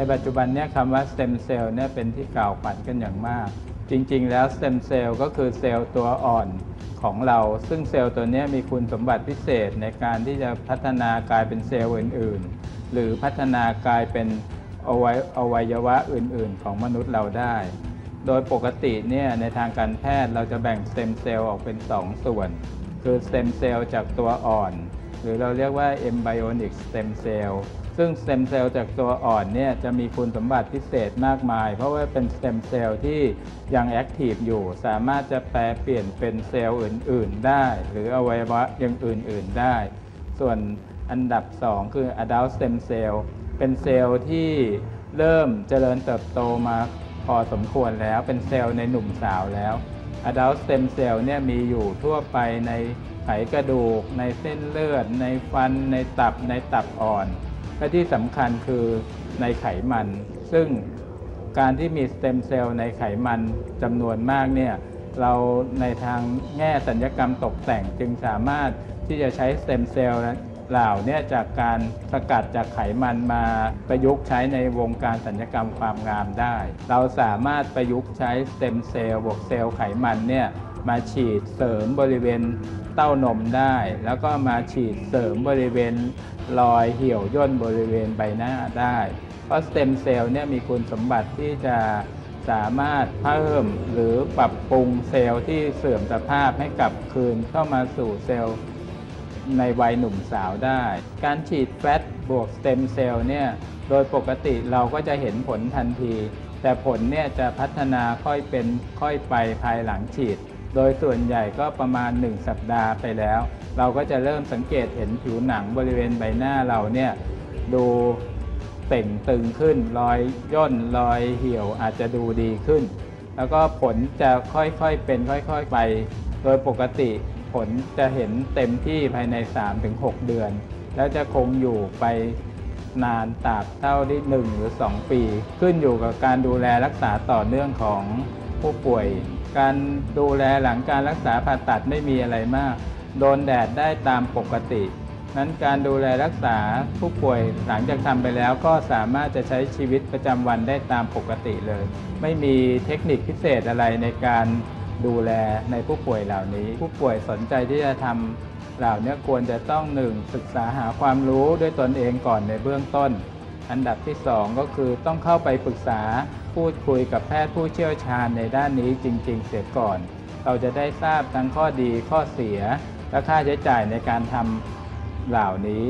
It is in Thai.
ในปัจจุบันเนี่ยคำว่าสเต็มเซลล์เนี่ยเป็นที่กล่าวขวัญกันอย่างมาก จริง ๆ แล้วสเต็มเซลล์ก็คือเซลล์ตัวอ่อนของเรา ซึ่งเซลล์ตัวนี้มีคุณสมบัติพิเศษในการที่จะพัฒนากลายเป็นเซลล์อื่น ๆ หรือพัฒนากลายเป็นอวัยอวัยวะอื่น ๆ ของมนุษย์เราได้ โดยปกติเนี่ยในทางการแพทย์เราจะแบ่งสเต็มเซลล์ออกเป็น 2 ส่วน คือสเต็มเซลล์จากตัวอ่อน หรือเราเรียกว่า embryonic stem cell ซึ่งสเต็มเซลล์จากตัวอ่อนเนี่ยจะมีคุณสมบัติพิเศษมากมาย เพราะว่าเป็นสเต็มเซลล์ที่ยังแอคทีฟอยู่ สามารถจะแปลเปลี่ยนเป็นเซลล์อื่น ๆ ได้ หรืออวัยวะอย่างอื่น ๆ ได้ ส่วนอันดับ 2 คือ adult stem cell เป็นเซลล์ที่เริ่มเจริญเติบโตมาพอสมควรแล้ว เป็นเซลล์ในหนุ่มสาวแล้ว adult stem cell เนี่ยมีอยู่ทั่วไปในไขกระดูก ในเส้นเลือด ในฟัน ในตับ ในตับอ่อน และที่สำคัญคือในไขมัน ซึ่งการที่มีสเต็มเซลล์ในไขมันจำนวนมากเนี่ยเราในทางแง่สัญญกรรมตกแต่งจึงสามารถที่จะใช้สเต็มเซลล์ เหล่านี้จากการสกัดจากไขมันมาประยุกต์ใช้ในวงการสัญญกรรมความงามได้ เราสามารถประยุกต์ใช้สเต็มเซลล์บวกเซลล์ไขมันเนี่ยมาฉีดเสริมบริเวณเต้านมได้ แล้วก็มาฉีดเสริมบริเวณรอยเหี่ยวย่นบริเวณใบหน้าได้ เพราะสเต็มเซลล์เนี่ยมีคุณสมบัติที่จะสามารถเพิ่มหรือปรับปรุงเซลล์ที่เสื่อมสภาพให้กลับคืนเข้ามาสู่เซลล์ ในวัยหนุ่มสาวได้ การฉีดแฟตบวกสเต็มเซลล์เนี่ยโดยปกติเราก็จะเห็นผลทันที แต่ผลเนี่ยจะพัฒนาค่อยเป็นค่อยไปภายหลังฉีด โดยส่วนใหญ่ก็ประมาณ 1 สัปดาห์ไปแล้ว เราก็จะเริ่มสังเกตเห็นผิวหนังบริเวณใบหน้าเราเนี่ยดูเต่งตึงขึ้น รอยย่น รอยเหี่ยวอาจจะดูดีขึ้น แล้วก็ผลจะค่อยๆเป็นค่อยๆไป โดยปกติผลจะเห็นเต็มที่ภายใน 3-6 เดือน แล้วจะคงอยู่ไปนานตราบเท่าที่ 1 หรือ 2 ปี ขึ้นอยู่กับการดูแลรักษาต่อเนื่องของผู้ป่วย การดูแลหลังการรักษาผ่าตัดไม่มีอะไรมาก โดนแดดได้ตามปกติ นั้นการดูแลรักษาผู้ป่วยหลังจากทำไปแล้วก็สามารถจะใช้ชีวิตประจำวันได้ตามปกติเลย ไม่มีเทคนิคพิเศษอะไรในการ ดูแลในผู้ป่วยเหล่านี้ ผู้ป่วยสนใจที่จะทำเหล่านี้ควรจะต้องหนึ่งศึกษาหาความรู้ด้วยตนเองก่อนในเบื้องต้น อันดับที่สองก็คือต้องเข้าไปปรึกษาพูดคุยกับแพทย์ผู้เชี่ยวชาญในด้านนี้จริง ๆ เสียก่อน เราจะได้ทราบทั้งข้อดีข้อเสียและค่าใช้จ่ายในการทำเหล่านี้